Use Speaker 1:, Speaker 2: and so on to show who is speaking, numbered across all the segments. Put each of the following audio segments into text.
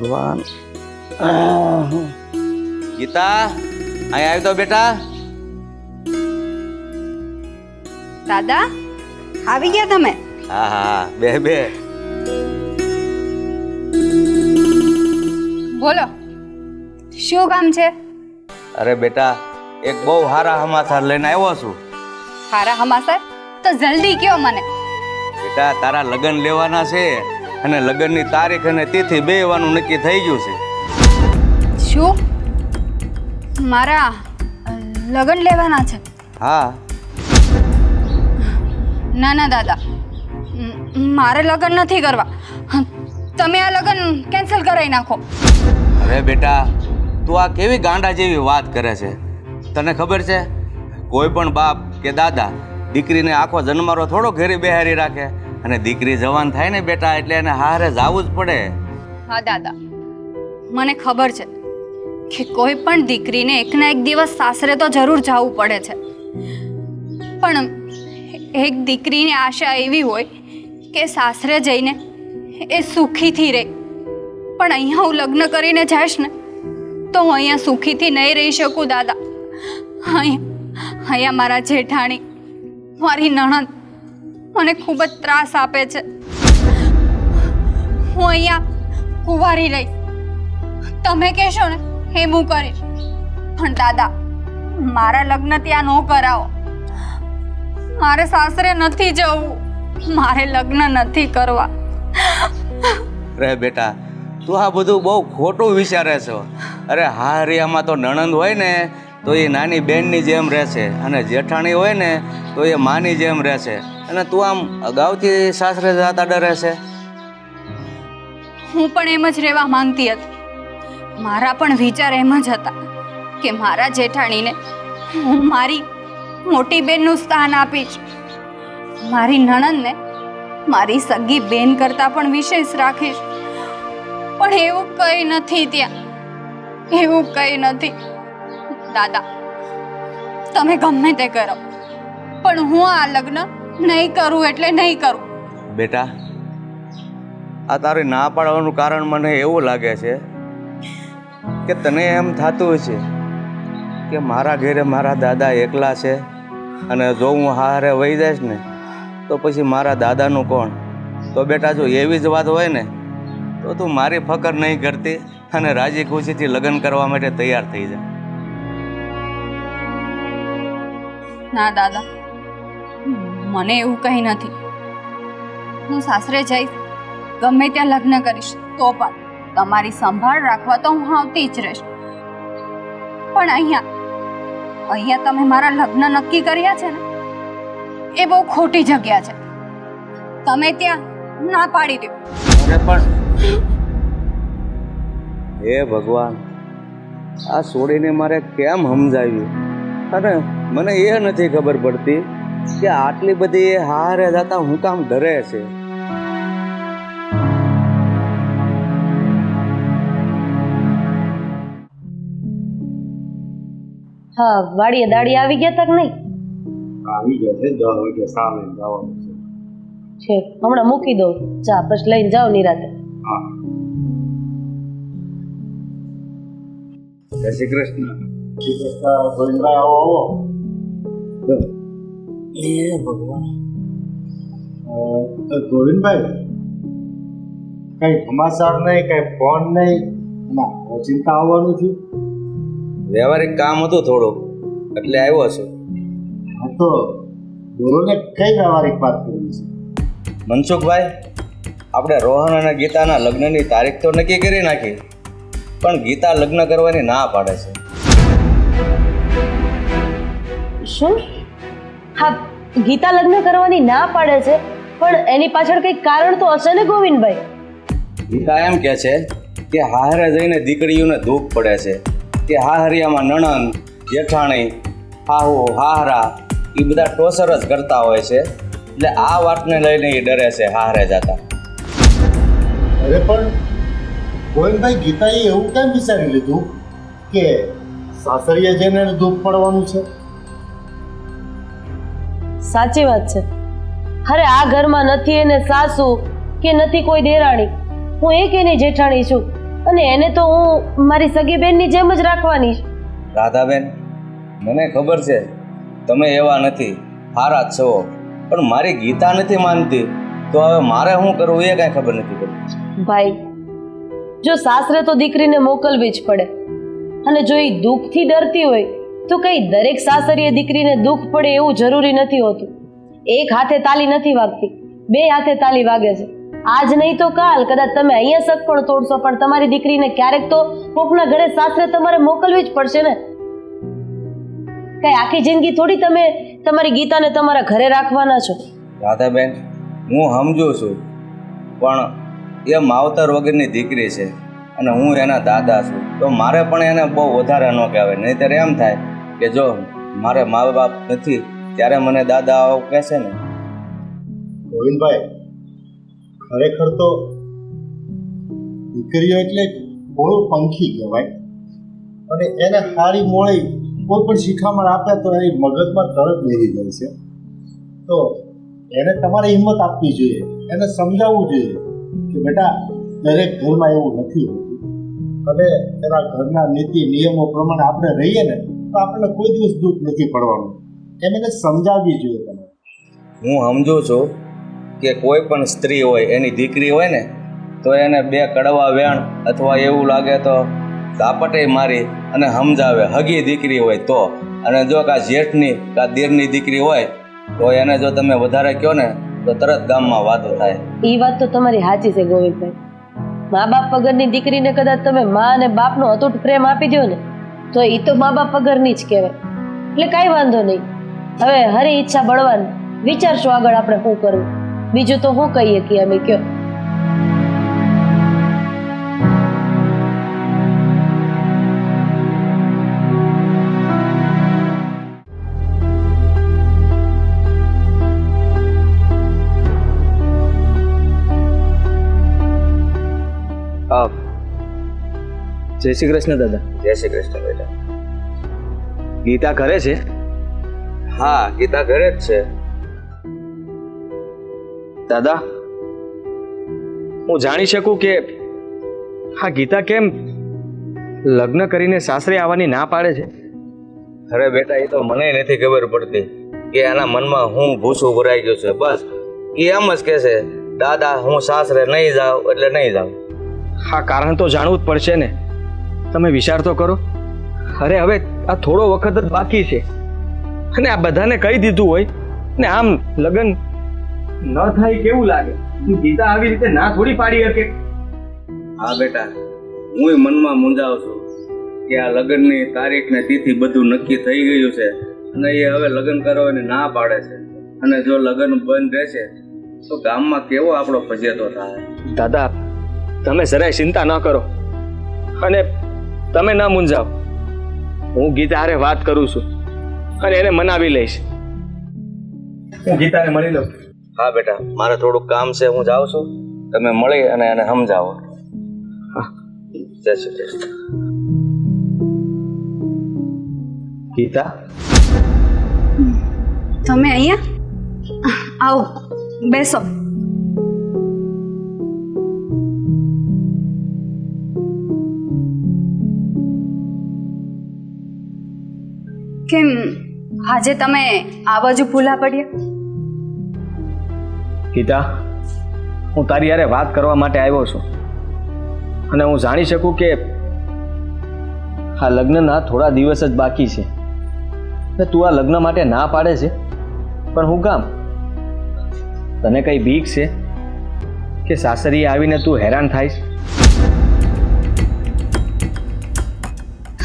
Speaker 1: ભગવાન. ગીતા અહીં આવી તો બેટા.
Speaker 2: દાદા આવી ગયા તમે?
Speaker 1: હા હા બે બે.
Speaker 2: બોલો શું કામ છે?
Speaker 1: અરે બેટા એક બહુ હારા હમાસર લઈને આવ્યો છું.
Speaker 2: હારા હમાસર? તો જલ્દી કયો મને.
Speaker 1: બેટા તારા લગ્ન લેવાના છે. અને લગ્નની તારીખ અને તિથિ બે વાનું નક્કી થઈ ગયું છે.
Speaker 2: શું? મારા લગ્ન લેવાના છે?
Speaker 1: હા.
Speaker 2: ના ના દાદા. મારે લગ્ન નથી કરવા. તમે આ લગ્ન કેન્સલ કરાવી નાખો.
Speaker 1: અરે બેટા તું આ કેવી ગાંડા જેવી વાત કરે છે? તને ખબર છે? કોઈ પણ બાપ કે દાદા દીકરીને આખો જન્મારો થોડો ઘેરી બેહારી રાખે. અને દીકરી જવાન થાય ને બેટા એટલે એને હારે જવું જ પડે.
Speaker 2: હા, દાદા. મને ખબર છે કે કોઈ પણ દીકરીને એકના એક દિવસ સાસરે તો જરૂર જવું પડે છે. પણ એક દીકરીની આશા એવી હોય કે સાસરે જઈને એ સુખીથી રહે. પણ અહીંયા હું લગ્ન કરીને જઈશ ને, તો હું અહીંયા સુખીથી નહીં રહી શકું, દાદા. અહીંયા અહીંયા મારા જેઠાણી, મારી નણંદ મને ખૂબ જ ત્રાસ આપે છે. હું અહીંયા કુંવારી રહી. તમે કહેશો ને હે હું કરીશ. પણ દાદા, મારા લગ્ન ત્યાં ન કરાવો. મારે સાસરે નથી જવું. મારે લગ્ન નથી કરવા.
Speaker 1: રે બેટા, તું આ બધું બહુ ખોટું વિચારે છો. અરે હારિયામાં તો નણંદ હોય ને તો એ નાની બેનની જેમ રહેશે અને જેઠાણી હોય ને તો એ માની જેમ રહેશે. અને તું આમ અગાઉથી સાસરે જતા ડરે છે?
Speaker 2: હું પણ એમ જ રહેવા માંગતી હતી. મારા પણ વિચાર એમ જ હતા કે મારા જેઠાણીને હું મારી મોટી બેનનું સ્થાન આપીશ. મારી નણંદને મારી સગી બેન કરતાં પણ વિશેષ રાખીશ. પણ એવું કંઈ નથી ત્યાં. એવું કંઈ નથી. દાદા. તમે ગમે તે કરો, પણ હું આ લગ્ન નહીં કરું એટલે નહીં કરું.
Speaker 1: બેટા, આ તારી ના પાડવાનું કારણ મને એવું લાગે છે કે તને એમ થતું છે કે મારા ઘરે મારા દાદા એકલા છે અને જો હું હારે વહી જઈશ ને, તો પછી મારા દાદાનું કોણ? તો બેટા, જો એવી જ વાત હોય ને, તો તું મારી ફકર નહીં કરતી અને રાજી ખુશીથી લગ્ન કરવા માટે તૈયાર થઈ જા.
Speaker 2: ના, દાદા. મને એવું કંઈ નથી. હું સાસરે જઈશ, ગમે ત્યાં લગ્ન કરીશ, તો પણ તમારી સંભાળ રાખવા તો હું આવતી જ રહીશ. પણ અહીંયા અહીંયા તમે મારા લગ્ન નક્કી કર્યા છે ને? એ બહુ ખોટી જગ્યા છે. તમે ત્યાં ના પાડી દો.
Speaker 1: પણ હે ભગવાન, આ છોડીને મારે કેમ સમજાવ્યું? અને મને એ નથી ખબર પડતી કે આટલી બધી એ હારે જતા હું કામ ધરે છે.
Speaker 3: હા વાડીએ દાડી આવી ગયા તક નહીં?
Speaker 4: આવી ગયા છે દસ વાગે સામે જવાનું છે.
Speaker 3: છે હમણાં મૂકી દઉં. ચા પછી લઈને જાઓ નિરાતે.
Speaker 4: હા. જય શ્રી કૃષ્ણ. શ્રી કૃષ્ણ ગોવિંદભાઈ આવો આવો. એ ભગવાન. ગોવિંદભાઈ કઈ સમાચાર નહીં કઈ ફોન નહીં? ના ચિંતા આવવાનું છું.
Speaker 1: વ્યવહારિક કામ હતું થોડું એટલે આવ્યો છું
Speaker 4: હા તો ગુરુને કઈ વ્યવહારિક વાત કરવી છે?
Speaker 1: મનસુખભાઈ આપણે રોહન અને ગીતાના લગ્નની તારીખ તો નક્કી કરી નાખી પણ ગીતા લગ્ન કરવાની ના પાડે છે.
Speaker 3: શું? હા ગીતા લગ્ન કરવાની ના પાડે છે પણ એની પાછળ કંઈક કારણ તો હશે ને ગોવિંદભાઈ?
Speaker 1: ગીતા એમ કે છે કે હારે જઈને દીકરીઓને દુઃખ પડે છે કે હાહરિયામાં નણંદ જેઠાણી હાહુ હાહરા એ બધા ટોસર જ કરતા હોય છે એટલે આ વાતને લઈને એ ડરે છે હારે જતા.
Speaker 4: અરે પણ ગોવિંદભાઈ ગીતાએ એવું કેમ વિચારી લીધું કે સાસરીએ જઈને દુઃખ પડવાનું છે?
Speaker 3: સાચી વાત છે. અરે આ ઘરમાં નથી એને સાસુ કે નથી કોઈ દેરાણી. હું એક એની જેઠાણી છું
Speaker 5: અને એને તો હું મારી સગી બહેનની જેમ જ રાખવાની છું.
Speaker 1: રાધાબેન મને ખબર છે તમે એવા નથી જ છો. પણ મારી ગીતા નથી માનતી તો હવે મારે શું કરવું એ કાંઈ ખબર નથી પડતી.
Speaker 5: ભાઈ જો સાસરે તો દીકરીને મોકલવી જ પડે. અને જો એ દુઃખથી ડરતી હોય તો કઈ દરેક સાસરીએ દીકરીને દુઃખ પડે એવું જરૂરી નથી હોતું. એક હાથે તાલી નથી વાગતી, બે હાથે તાલી વાગે છે. આજ નહીં તો કાલ કદાચ તમે અહીંયા સક પણ તોડશો, પણ તમારી દીકરીને ક્યારેક તો કોકના ઘરે સાસરે તમારે મોકલવી જ પડશે ને? કઈ આખી જિંદગી થોડી તમે તમારી ગીતાને તમારા ઘરે રાખવાના છો?
Speaker 1: રાધાબેન હું સમજુ છું, પણ એ માવતર વગરની દીકરી છે અને હું એના દાદા છું. તો મારે પણ એને બહુ વધારે ન કહેવાય, નહીંતર એમ થાય કે જો મારે મા બાપ નથી, ત્યારે મને દાદા આવું કહેશે ને.
Speaker 4: ગોવિંદભાઈ, ખરેખર તો દીકરીઓ એટલે ભોળું પંખી કહેવાય. અને એને સારી મોળી કોઈ પણ શિખામણ આપે તો એની મગજમાં તરત બેસી જાય છે. તો એને તમારે હિંમત આપવી જોઈએ. એને સમજાવવું જોઈએ કે બેટા, દરેક ઘરમાં એવું નથી હોતું. અને એના ઘરના નીતિ નિયમો પ્રમાણે આપણે રહીએ ને તો આપણને કોઈ દિવસ દુઃખ નથી પડવાનું. એમ એને સમજાવવી જોઈએ તમે.
Speaker 1: હું સમજુ છું કે કોઈ પણ સ્ત્રી હોય એની દીકરી હોય ને તો એને બે કડવા વેણ અથવા એવું લાગે તો ઝાપટે મારી અને સમજાવે હગી દીકરી હોય તો. અને જો કાં જેઠની કાં દીરની દીકરી હોય તો એને જો તમે વધારે કહો ને તો તરત ગામમાં વાતો થાય.
Speaker 5: એ વાત તો તમારી સાચી છે ગોવિંદભાઈ. મા બાપ વગરની દીકરીને કદાચ તમે મા અને બાપનો અતૂટ પ્રેમ આપી દો ને તો એ તો મા બાપ વગરની જ કહેવાય. એટલે કાંઈ વાંધો નહીં. હવે હરી ઈચ્છા બળવાન વિચારશું આગળ આપણે શું કરવું. બીજું તો શું કહીએ કે અમે કયો
Speaker 6: જય શ્રી કૃષ્ણ દાદા.
Speaker 1: જય શ્રી કૃષ્ણ બેટા.
Speaker 6: ગીતા ઘરે છે?
Speaker 1: હા ગીતા ઘરે જ છે.
Speaker 6: દાદા હું જાણી શકું કે હા ગીતા કેમ લગ્ન કરીને સાસરે આવવાની ના પાડે છે?
Speaker 1: અરે બેટા એ તો મને નથી ખબર પડતી કે એના મનમાં હું ભૂસું ભરાઈ ગયું છે. બસ એ એમ જ કહે છે દાદા હું સાસરે નહીં જાઉં એટલે નહીં જાઉં.
Speaker 6: હા કારણ તો જાણવું જ પડશે ને. તમે વિચાર તો કરો. અરે હવે આ થોડો વખત જ બાકી છે. અને આ બધાને કહી દીધું હોય ને આમ લગ્ન ન થાય કેવું લાગે? ગીતા આવી રીતે ના થોડી પાડી શકે?
Speaker 1: હા બેટા. હું મનમાં મૂંઝાવ છું કે આ લગ્નની તારીખ ને તિથિ બધું નક્કી થઈ ગયું છે અને એ હવે લગ્ન કરો એને ના પાડે છે. અને જો લગ્ન બંધ રહેશે તો ગામમાં કેવો આપણો ફજેતો થાય?
Speaker 6: દાદા તમે જરાય ચિંતા ન કરો. અને તમે ન મૂંઝાવ હું ગીતા હારે વાત કરું છું અને એને મનાવી લઈશ. હું ગીતાને મળી લઉં.
Speaker 1: હા બેટા મારે થોડુંક કામ છે હું જાઉં છું. તમે મળી અને એને સમજાવો. જય શ્રી કૃષ્ણ.
Speaker 6: ગીતા?
Speaker 2: તમે અહીંયા? આવો બેસો. કેમ આજે તમે આ બાજુ ભૂલા પડ્યા?
Speaker 6: ગીતા હું તારી યારે વાત કરવા માટે આવ્યો છું. અને હું જાણી શકું કે આ લગ્નના થોડા દિવસ જ બાકી છે. ને તું આ લગ્ન માટે ના પાડે છે? પણ હું કામ? તને કઈ બીક છે કે સાસરીએ આવીને તું હેરાન થાઈશ?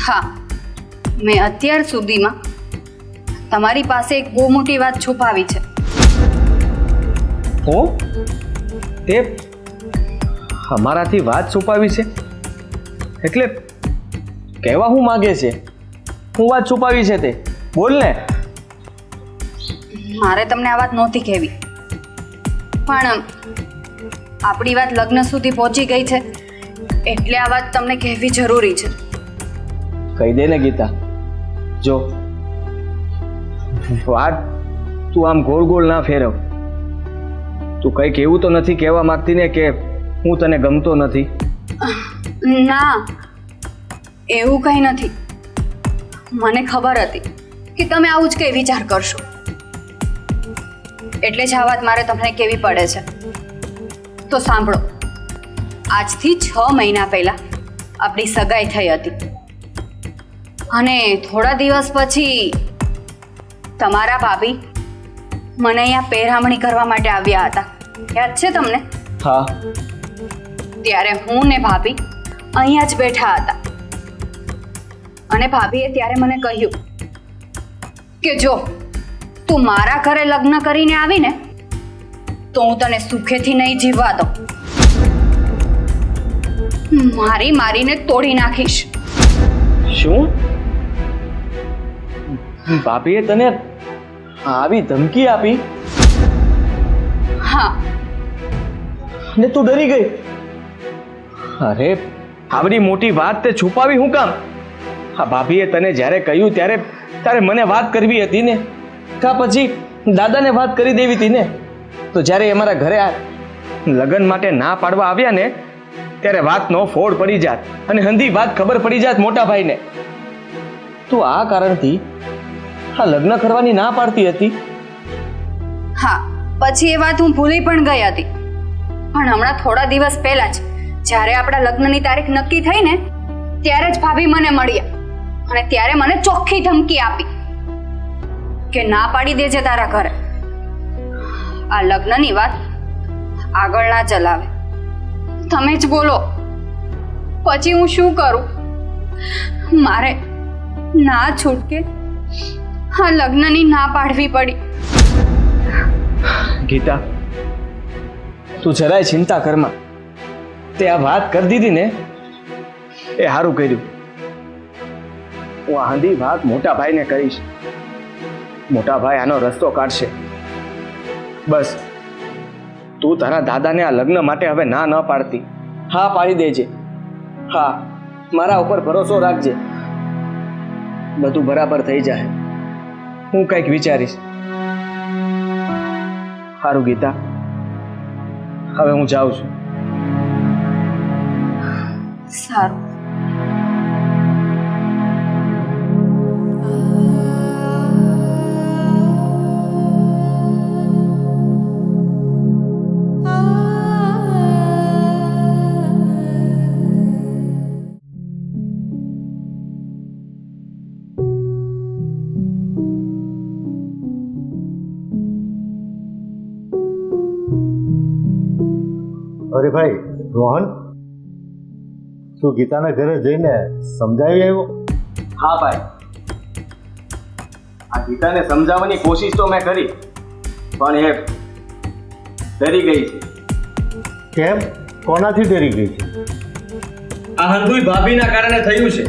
Speaker 2: હા મેં અત્યાર સુધીમાં તમારી પાસે એક બહુ મોટી વાત છુપાવી છે.
Speaker 6: હું? તે અમારાથી વાત છુપાવી છે? એટલે કહેવા હું માગે છે? હું વાત છુપાવી છે તે? બોલ ને.
Speaker 2: મારે તમને આ વાત નહોતી કહેવી. પણ આપણી વાત લગ્ન સુધી પહોંચી ગઈ છે. એટલે આ વાત તમને કહેવી જરૂરી છે.
Speaker 6: કહી દે ને ગીતા. જો. વાત તું આમ ગોળ ગોળ ના ફેરવ. તું કંઈક એવું તો નથી કહેવા માંગતી ને કે હું તને ગમતો નથી.
Speaker 2: ના એવું કંઈ નથી. મને ખબર હતી કે તમે આવું જ કંઈ વિચાર કરશો. એટલે જ આ વાત મારે તમને કેવી પડે છે. તો સાંભળો. આજથી છ મહિના પહેલા આપણી સગાઈ થઈ હતી. અને થોડા દિવસ પછી તમારા ભાભી મને અહીંયા પહેરામણી કરવા માટે આવ્યા હતા. યાદ છે તમને?
Speaker 6: હા.
Speaker 2: ત્યારે હું ને ભાભી અહીંયા જ બેઠા હતા. અને ભાભીએ ત્યારે મને કહ્યું કે જો તું મારા ઘરે લગ્ન કરીને આવીને તો હું તને સુખેથી નહીં જીવવા દઉં. મારી મારીને તોડી નાખીશ.
Speaker 6: શું? ભાભીએ તને આવી ધમકી આપી?
Speaker 2: હા.
Speaker 6: ને તું ડરી ગઈ? અરે આવડી મોટી વાત તે છુપાવી હું કામ? હા ભાભીએ તને જ્યારે કહ્યું ત્યારે ત્યારે મને વાત કરવી હતી ને? કા પછી દાદાને વાત કરી દેવી હતી ને? તો જ્યારે અમારા ઘરે આ લગ્ન માટે ના પાડવા આવ્યા ને ત્યારે વાતનો ફોડ પડી જાત અને હંધી વાત ખબર પડી જાત મોટા ભાઈને તો આ કારણથી આ લગ્ન કરવાની ના પાડતી હતી?
Speaker 2: હા, પછી એ વાત હું ભૂલી પણ ગઈ હતી. પણ હમણાં થોડા દિવસ પહેલા જ, જ્યારે આપણા લગ્નની તારીખ નક્કી થઈ ને, ત્યારે જ ભાભી મને મળ્યા. અને ત્યારે મને ચોખ્ખી ધમકી આપી. કે ના પાડી દેજે તારા ઘરે. આ લગ્નની વાત આગળ ના ચલાવે. તમે જ બોલો. પછી હું શું કરું? મારે ના છૂટકે આ લગ્નની ના પાડવી પડી.
Speaker 6: ગીતા, તું જરાય ચિંતા કરમાં તે આ વાત કરી દીધી ને, એ સારું કર્યું. હું આંધી વાત મોટા ભાઈને કરીશ. મોટા ભાઈ આનો રસ્તો કાઢશે. બસ, તું તારા દાદાને આ લગ્ન માટે હવે ના ન પાડતી. હા, પાડી દેજે. હા, મારા ઉપર ભરોસો રાખજે. બધું બરાબર થઈ જાય. હું કંઈક વિચારીશ. સારું ગીતા હવે હું જાઉં છું.
Speaker 2: સારું.
Speaker 4: અરે ભાઈ રોહન તું ગીતાના ઘરે જઈને સમજાવી આવ્યો?
Speaker 6: હા ભાઈ. આ ગીતાને સમજાવવાની કોશિશ તો મેં કરી પણ એ ડરી ગઈ છે.
Speaker 4: કેમ? કોનાથી ડરી ગઈ છે?
Speaker 6: આ હંધુઈ ભાભીના કારણે થયું છે.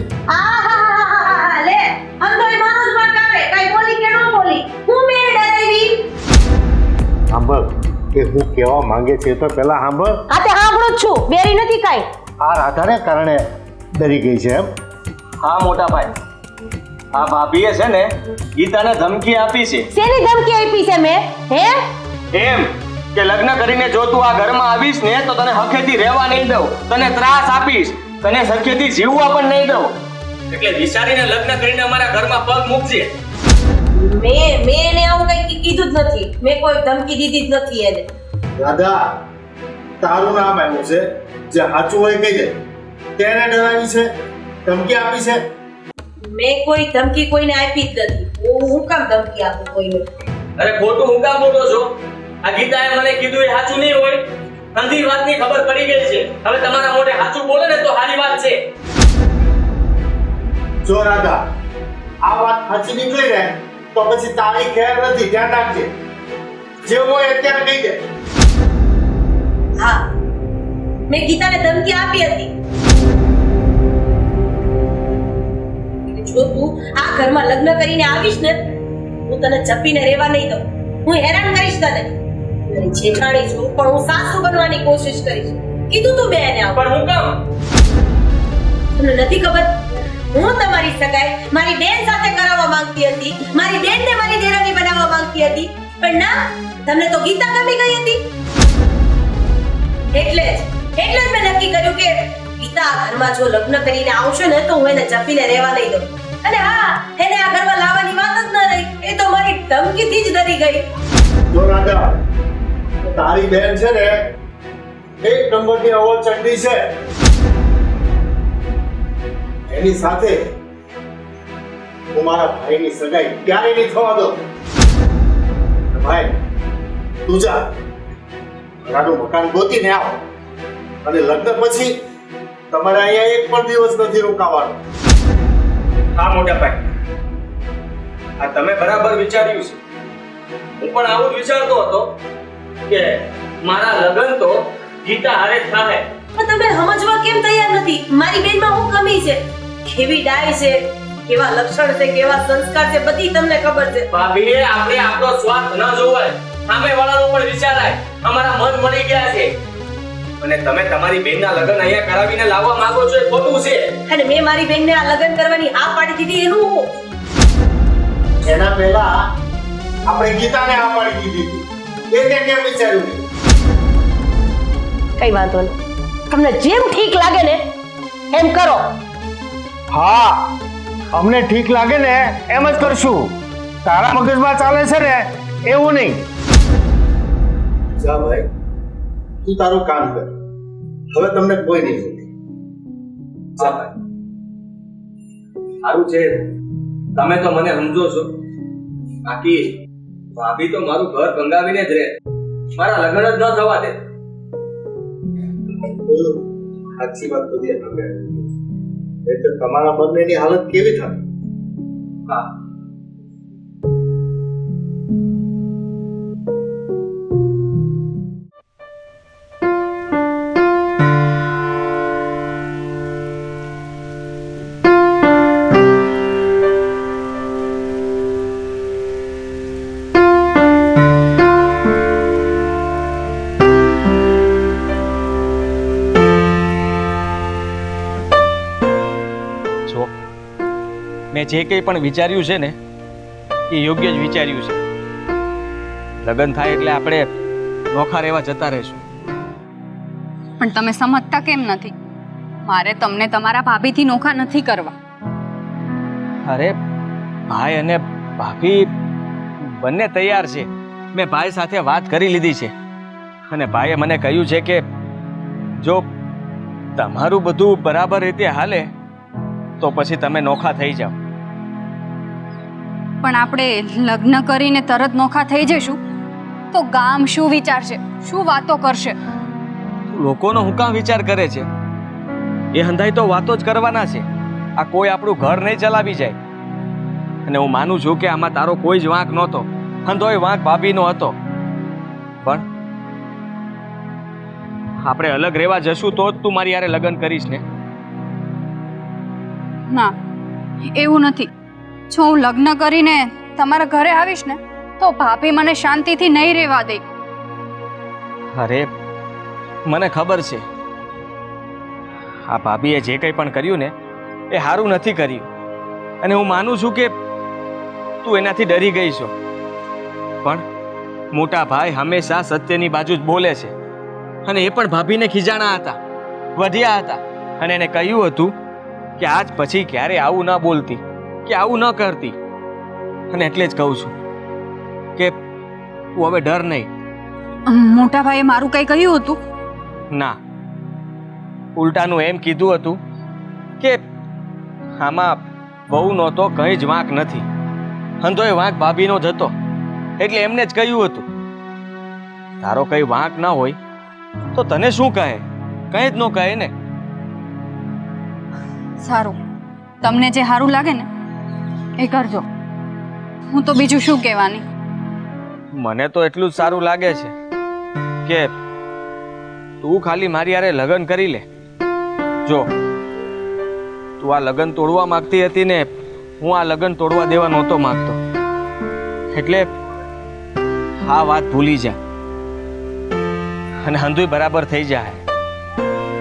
Speaker 3: લે અંદોય મારું જ મકાવે કઈ બોલી કે ન બોલી હું મેં ડરાવી?
Speaker 4: સાંભળ કે હું કહેવા માંગે છે એ તો પહેલા સાંભળ.
Speaker 3: હા તે સાંભળું જ છું. બેરી નથી કાઈ.
Speaker 4: આ રાધાને કારણે ડરી ગઈ છે એમ.
Speaker 6: હા મોટા ભાઈ. આ ભાભીએ છે ને ગીતાને ધમકી આપી છે.
Speaker 3: શેની ધમકી આપી છે મેં? હે?
Speaker 6: એમ કે લગ્ન કરીને જો તું આ ઘરમાં આવીશ ને તો તને હખેથી રહેવા નહીં દઉં. તને ત્રાસ આપીશ. તને સરખેથી જીવવા પણ નહીં દઉં. એટલે વિચારીને લગ્ન કરીને અમારા ઘરમાં પગ મૂકજે.
Speaker 3: મેં મેં એને આવું કઈ કીધું જ નથી. મેં કોઈ ધમકી દીધી જ નથી એને.
Speaker 4: રાધા તારું નામ આવ્યું છે. જે સાચું હોય કહી દે. તેને ડરાવી છે? ધમકી આપી છે?
Speaker 3: મેં કોઈ ધમકી કોઈને આપી જ નથી. હું હું કામ ધમકી આપું કોઈને?
Speaker 6: અરે ખોટું હું કામ બોલો છો? આ ગીતાએ મને કીધું એ સાચું નહીં હોય. અંધી વાતની ખબર પડી ગઈ છે. હવે તમારા મોઢે સાચું બોલે ને તો સારી વાત છે.
Speaker 4: જો રાધા આ વાત સાચી નીકળી ને તો પછી તારી ખેર નથી ધ્યાન રાખજે. જે હોય અત્યારે કહી દે.
Speaker 3: હા. મેં ગીતાને ધમકી આપી હતી. જો તું આ ઘરમાં લગ્ન કરીને આવીશ ને હું તને જપીને રહેવા નહીં દઉં. હું હેરાન કરીશ તને. તારી જેઠાણી છું પણ હું સાસુ બનવાની કોશિશ કરીશ. કીધું તું મેં એને
Speaker 6: પણ હું કામ?
Speaker 3: તમને નથી ખબર? હું તમારી સગાઈ મારી બેન સાથે કરાવવા માંગતી હતી, મારી બેનને મારી દેરાણી બનાવવા માંગતી હતી, પણ ના, તમને તો ગીતા ગમી ગઈ હતી. એટલે જ એટલે જ મેં નક્કી કર્યું કે ગીતા ઘરમાં જો લગ્ન કરીને આવશે ને, તો હું એને જપીને રહેવા નહીં દઉં. અને હા, એને આ ઘરમાં લાવવાની વાત જ ન રહી, એ તો મારી ધમકીથી જ ડરી ગઈ.
Speaker 4: જો રાજા તારી બેન છે ને, એક નંબરની અવળ ચંડી છે. એની સાથે હું મારા ભાઈની સગાઈ ક્યારે નહીં થવા દો ભાઈ તું જા. ઘરાનું મકાન ગોતીને આવ. અને લગ્ન પછી તમારે અહીંયા એક પણ દિવસ નથી રોકાવાનો.
Speaker 7: હા મોટા ભાઈ. આ તમે બરાબર વિચાર્યું છે. હું પણ આવું જ વિચારતો હતો કે મારા લગ્ન તો ગીતા હારે થાય.
Speaker 3: પણ તમે સમજવા કેમ તૈયાર નથી? મારી બેનમાં હું કમી છે. કેવી ડાય છે કેવા લક્ષણ છે કેવા સંસ્કાર છે બધી તમને ખબર છે.
Speaker 7: ભાભી આપણે આપણો સ્વાર્થ ન જોવાય સામે વાળાનો પણ વિચારાય અમારા મન મળી ગયા છે. અને તમે તમારી બેનના લગ્ન અહીંયા કરાવીને લાવવા માંગો છો એ ખોટું છે.
Speaker 3: અને મેં મારી બેનને આ લગ્ન કરવાની હા પાડી દીધી એનું
Speaker 4: એના પહેલા આપણે ગીતાને આ પાડી દીધી એ તે કેમ વિચાર્યું?
Speaker 3: કઈ વાંધો નહીં. તમને જેમ ઠીક લાગે ને એમ કરો.
Speaker 8: હા અમને ઠીક લાગે ને એમ જ કરશું. તારા મગજમાં ચાલે છે ને એવું નહીં.
Speaker 4: જા ભાઈ તું તારું કામ કર. હવે તમને કોઈ નહીં જોતી
Speaker 7: જા ભાઈ. સારું છે તમે તો મને સમજો છો. બાકી ભાભી તો મારું ઘર ભંગાવીને જ રહે. મારા લગ્ન જ ન થવા દે.
Speaker 4: બોલો સાચી વાત બધી તમે એટલે તમારા બંનેની હાલત કેવી થાય?
Speaker 7: હા.
Speaker 6: મેં જે કંઈ પણ વિચાર્યું છે ને એ યોગ્ય જ વિચાર્યું છે. લગ્ન થાય એટલે આપણે નોખા રહેવા જતા રહીશું.
Speaker 2: પણ તમે સમજતા કેમ નથી? મારે તમને તમારા ભાભીથી નોખા નથી કરવા.
Speaker 6: અરે ભાઈ અને ભાભી બંને તૈયાર છે. મેં ભાઈ સાથે વાત કરી લીધી છે. અને ભાઈએ મને કહ્યું છે કે જો તમારું બધું બરાબર રીતે હાલે તો પછી તમે નોખા થઈ જાઓ.
Speaker 2: પણ આપણે લગ્ન કરીને તરત નોખા થઈ જઈશું તો ગામ શું વિચારશે શું વાતો કરશે?
Speaker 6: લોકોનો હું કામ વિચાર કરે છે? એ હંધાઈ તો વાતો જ કરવાના છે. આ કોઈ આપણું ઘર નહીં ચલાવી જાય. અને હું માનું છું કે આમાં તારો કોઈ જ વાંક નહોતો. હંધોય વાંક ભાભીનો હતો. પણ આપણે અલગ રહેવા જશું તો જ તું મારી યારે લગ્ન કરીશ ને.
Speaker 2: ના એવું નથી. જો હું લગ્ન કરીને તમારા ઘરે આવીશ ને, તો ભાભી મને શાંતિથી નહીં રહેવા દે.
Speaker 6: અરે, મને ખબર છે. આ ભાભીએ જે કંઈ પણ કર્યું ને, એ સારું નથી કર્યું. અને હું માનું છું કે તું એનાથી ડરી ગઈ છો. પણ મોટા ભાઈ હંમેશા સત્યની બાજુ જ બોલે છે. અને એ પણ ભાભીને ખીજાણા હતા, વધ્યા હતા. અને એને કહ્યું હતું કે આજ પછી ક્યારે આવું ન બોલતી. કે આવું ન કરતી. અને એટલે જ કહું છું કે તું હવે ડર નહીં.
Speaker 2: મોટા ભાઈએ મારું કંઈ કહ્યું હતું?
Speaker 6: ના. ઉલટાનું એમ કીધું હતું કે આમાં વહુનો તો કંઈ જ વાંક નથી. હંધોય વાંક ભાભીનો જ હતો. એટલે એમને જ કહ્યું હતું. તારો કઈ વાંક ના હોય તો તને શું કહે? કંઈ જ ન કહે ને.
Speaker 2: સારું. તમને જે સારું લાગે ને એ કરજો. હું તો બીજું શું કહેવાની?
Speaker 6: મને તો એટલું જ સારું લાગે છે કે તું ખાલી મારી યારે લગ્ન કરી લે. જો તું આ લગ્ન તોડવા માંગતી હતી ને હું આ લગ્ન તોડવા દેવા નહોતો માંગતો. એટલે આ વાત ભૂલી જા. અને હંધુય બરાબર થઈ જાય.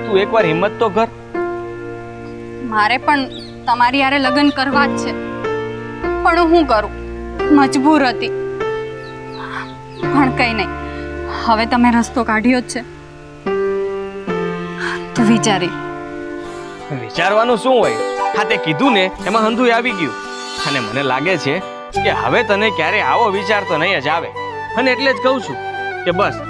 Speaker 6: તું એકવાર હિંમત તો કર.
Speaker 2: મારે પણ તમારી યારે લગ્ન કરવા જ છે. પણ હું કરું? મજબૂર હતી. પણ કંઈ નહીં. હવે તમે રસ્તો કાઢ્યો જ છે. તો વિચારી.
Speaker 6: વિચારવાનું શું હોય? હા, તે કીધું ને, એમાં હંધુ આવી ગયું. અને મને લાગે છે કે હવે તને ક્યારે આવો વિચાર તો નહીં જ આવે. અને એટલે જ કહું છું કે બસ,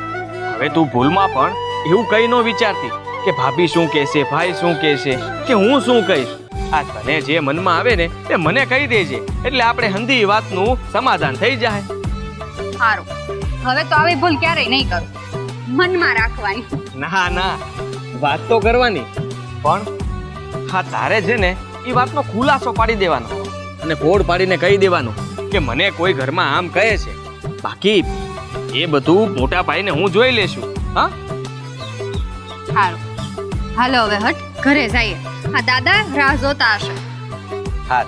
Speaker 6: હવે તું ભૂલમાં પણ એવું કંઈ ન વિચારતી કે ભાભી શું કહેશે, ભાઈ શું કહેશે, કે હું શું કહીશ. આ તને જે મનમાં આવે ને તે મને કહી દેજે. એટલે આપણે હંધી વાતનું સમાધાન થઈ જાય.
Speaker 2: સારું હવે તો આવી ભૂલ ક્યારેય નહીં કરું. મનમાં રાખવાની.
Speaker 6: ના ના. વાત તો કરવાની. પણ હા તારે છે ને એ વાતનો ખુલાસો પાડી દેવાનો. અને કોડ પાડીને કહી દેવાનું કે મને કોઈ ઘરમાં આમ કહે છે. બાકી એ બધું મોટા ભાઈને હું જોઈ લેશું. હા?
Speaker 2: સારું હાલો હવે હટ. ઘરે જઈએ. આ દાદા રાહ જોતા હશે.
Speaker 9: હા.